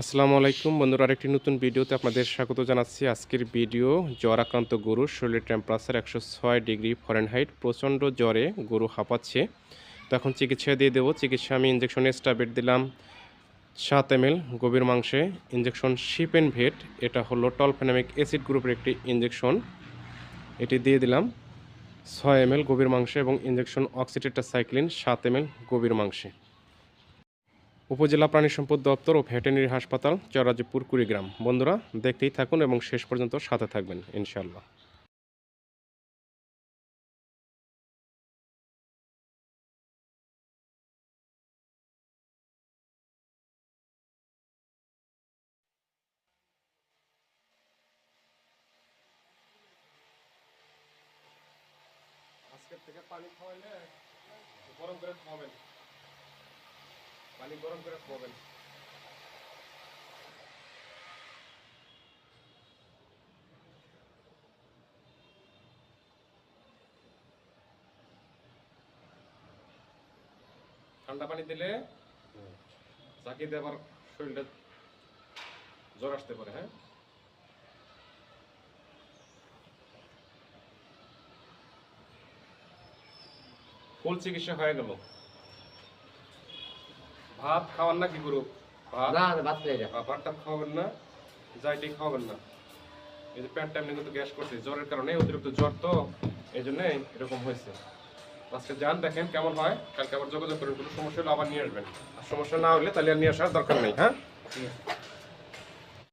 আসসালামু আলাইকুম বন্ধুরা, আরেকটি নতুন ভিডিওতে আপনাদের স্বাগত জানাচ্ছি। আজকের ভিডিও, জ্বর আক্রান্ত গরুর শরীরের টেম্পারেচার একশো ছয় ডিগ্রি ফরেনহাইট প্রচণ্ড জ্বরে গরু হাঁপাচ্ছে। তো এখন চিকিৎসা দিয়ে দেবো। চিকিৎসা আমি ইঞ্জেকশন স্টাবেট দিলাম সাত এম এল গভীর মাংসে। ইঞ্জেকশন শিপেন ভেট এটা হলো টলফেনামিক অ্যাসিড গ্রুপের একটি ইঞ্জেকশন এটি দিয়ে দিলাম ছয় এম এল গভীর মাংসে এবং ইঞ্জেকশন অক্সিটেটা সাইক্লিন সাত এম এল গভীর মাংসে। উপজেলা প্রাণী সম্পদ দপ্তর ও ভেটেরিনারি হাসপাতাল চরাজিপুর কুড়িগ্রাম। বন্ধুরা, দেখতেই থাকুন এবং শেষ পর্যন্ত সাথে থাকবেন ইনশাল্লাহ আজকের থেকে পানি খাওয়াইলে গরম করে খাওয়াবেন। পানি গরম করে খাওয়াবেন। ঠান্ডা পানি দিলে জাকি দিয়ে আবার শরীরটা জ্বর আসতে পারে হ্যাঁ? ফুল চিকিৎসা হয়ে গেল। ভাত খাওয়ার না কি করু? ভাত? না না বাদ খাই না। আহ, ভাত টাত খাওয়াবেন না যাইটি খাওয়াবেন না। এই যে কিন্তু গ্যাস করছে জ্বরের কারণে অতিরিক্ত জ্বর তো এই জন্য এরকম হয়েছে। আজকে যান দেখেন কেমন হয়। কালকে আবার যোগাযোগ কোনো সমস্যা হলে আবার নিয়ে আসবেন। আর সমস্যা না হলে তাহলে আর নিয়ে আসার দরকার নেই হ্যাঁ?